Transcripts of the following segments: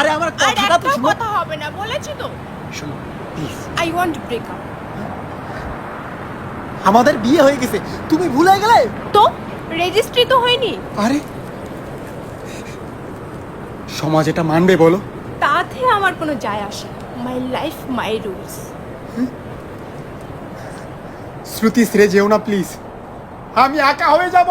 আরে আমার কথাটা তো শুনো। কথা হবে না বলেছি তো। শোনো please I want to break up আমাদের বিয়ে হয়ে গেছে তুমি ভুলে গেলে? তো রেজিস্ট্রি তো হয়নি। আরে সমাজ এটা মানবে বলো। তাতে আমার কোনো যায় আসে মাই লাইফ মাই রুলস শ্রুতি ছেড়ে যেও না প্লিজ আমি একা হয়ে যাব।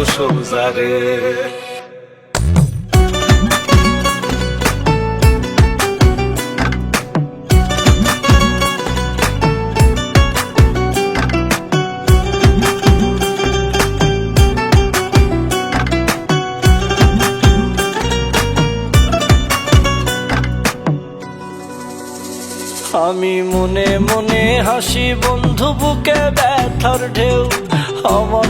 নয় তো সোজা রে আমি মনে মনে হাসি বন্ধু বুকে ব্যথার ঢেউ আমার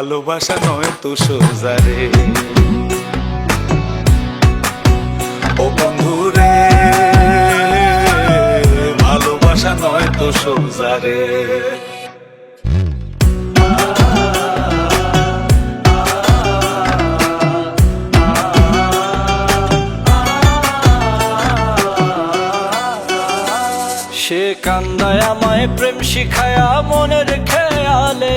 ভালোবাসা নয় তো সোজা রে। ও বন্ধুরে ভালোবাসা নয় তো সোজা রে। সে কান্দায় আমায় প্রেম শিখায়া মনের খেয়ালে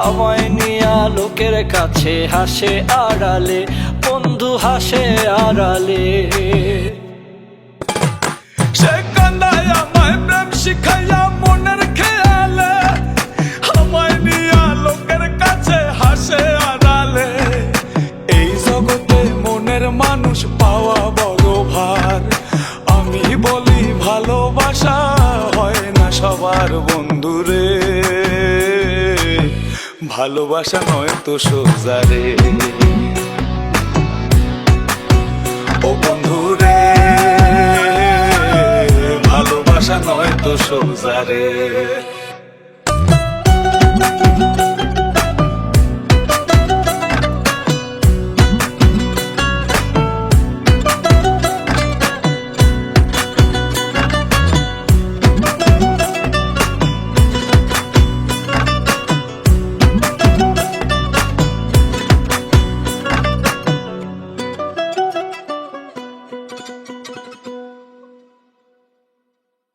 আমায় নিয়া লোকের কাছে হাসে আড়ালে, বন্ধু হাসে আড়ালে। আমায় শিখাইয়া মনের নিয়া লোকের কাছে হাসে আড়ালে। এই মনের মানুষ পাওয়া আমি বলি ভালোবাসা হয় না সবার বন্ধুরে। ভালোবাসা নয় তো সোজা রে। ও বন্ধু রে ভালোবাসা নয় তো সোজা রে।